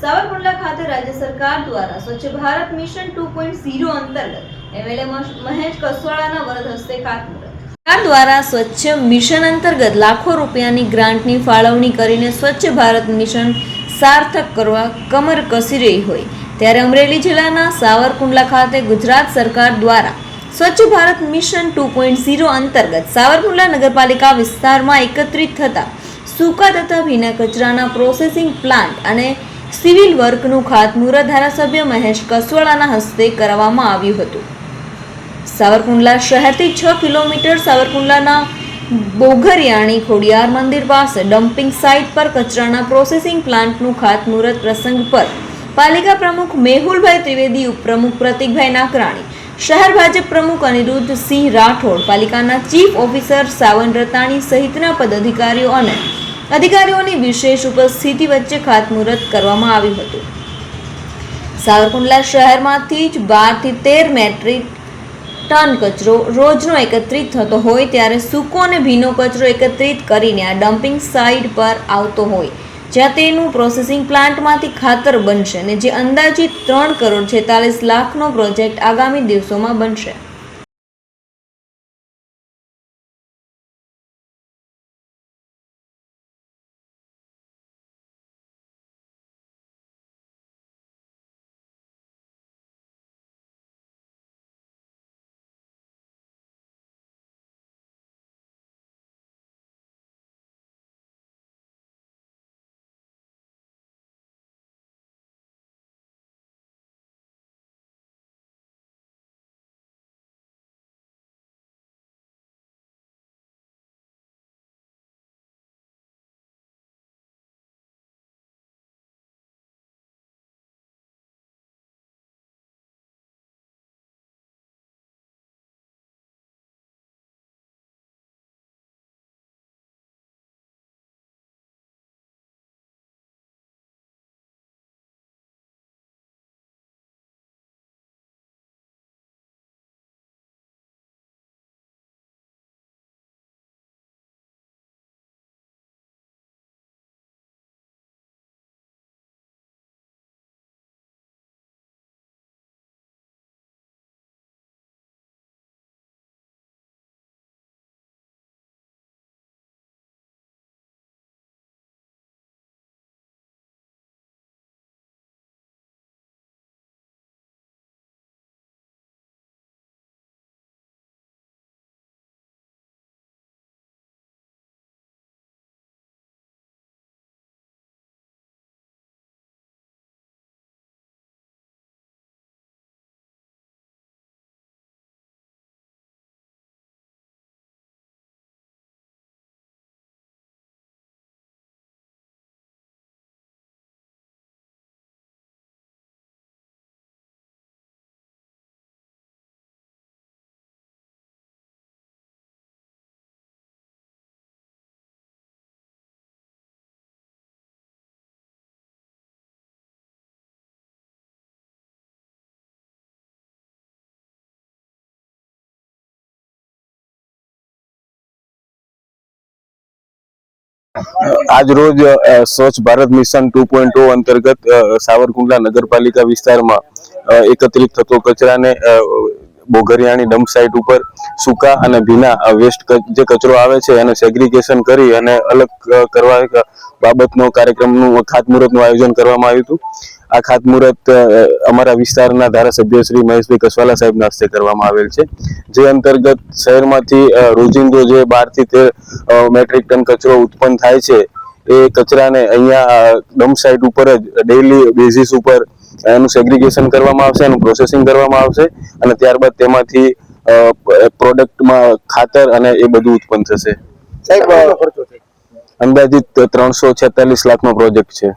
સાવરકુંડલા ખાતે રાજ્ય સરકાર દ્વારા સ્વચ્છ Bharat mission two point zero અંતર્ગત એમએલએ મહેશ કસવાળાના વરદ હસ્તે ખાતમુહૂર્ત. સરકાર દ્વારા સ્વચ્છ મિશન અંતર્ગત લાખો રૂપિયાની ગ્રાન્ટની ફાળવણી કરીને સ્વચ્છ ભારત મિશન સાર્થક કરવા કમર કસી રહી હોય. ત્યારે અમરેલી જિલ્લાના સાવરકુંડલા ખાતે ગુજરાત સરકાર દ્વારા સ્વચ્છ Bharat mission two point zero અંતર્ગત સાવરકુંડલા નગરપાલિકા વિસ્તારમાં એકત્રિત થતા સૂકા તથા ભીના કચરાના પ્રોસેસિંગ પ્લાન્ટ અને સિવિલ વર્કનું ખાતમુહૂર્ત ધારાસભ્ય મહેશ કસવાળાના હસ્તે કરવામાં આવ્યું હતું. સાવરકુંડલા શહેરથી છ કિલોમીટર સાવરકુંડલાના બોઘરિયાણી ખોડિયાર મંદિર પાસે ડમ્પિંગ સાઇટ પર કચરાના પ્રોસેસિંગ પ્લાન્ટનું ખાતમુહૂર્ત પ્રસંગ પર પાલિકા પ્રમુખ મેહુલભાઈ ત્રિવેદી, ઉપપ્રમુખ પ્રતિકભાઈ નાકરાણી, શહેર ભાજપ પ્રમુખ અનિરુદ્ધ સિંહ રાઠોડ, પાલિકાના ચીફ ઓફિસર સાવન રતાણી સહિતના પદાધિકારીઓ અને અધિકારીઓની વિશેષ ઉપસ્થિતિ વચ્ચે ખાતમુહૂર્ત કરવામાં આવ્યું હતું. સાવરકુંડલા શહેરમાંથી જ બારથી તેર મેટ્રિક ટન કચરો રોજનો એકત્રિત થતો હોય ત્યારે સૂકો અને ભીનો કચરો એકત્રિત કરીને આ ડમ્પિંગ સાઇટ પર આવતો હોય, જ્યાં તેનું પ્રોસેસિંગ પ્લાન્ટમાંથી ખાતર બનશે અને જે અંદાજિત ત્રણ કરોડ છેતાલીસ લાખનો પ્રોજેક્ટ આગામી દિવસોમાં બનશે. આજ રોજ સ્વચ્છ ભારત મિશન ટુ પોઈન્ટ અંતર્ગત સાવરકુંડલા નગરપાલિકા વિસ્તારમાં એકત્રિત થતો કચરાને બોઘરિયાણી ડમ્પ સાઇટ ઉપર સૂકા અને ભીના વેસ્ટ જે કચરો આવે છે એને સેગ્રીગેશન કરી અને અલગ કરવા બાબતનો કાર્યક્રમનું, ખાતમુહૂર્તનું આયોજન કરવામાં આવ્યું હતું. આ ખાતમુહૂર્ત અમારા વિસ્તારના ધારાસભ્ય શ્રી મહેશભાઈ કસવાલા સાહેબના હસ્તે કરવામાં આવેલ છે. જે અંતર્ગત શહેરમાંથી રોજિંદો જે બારથી તેર મેટ્રિક ટન કચરો ઉત્પન્ન થાય છે એ કચરાને અહીંયા ડમ્પ સાઇટ ઉપર જ ડેઇલી બેઝિસ ઉપર એનું સેગ્રીગેશન કરવામાં આવશે એનું પ્રોસેસિંગ કરવામાં આવશે અને ત્યારબાદ તેમાંથી પ્રોડક્ટમાં ખાતર અને એ બધું ઉત્પન્ન થશે? અંદાજિત ત્રણસો છેતાલીસ લાખનો પ્રોજેક્ટ છે.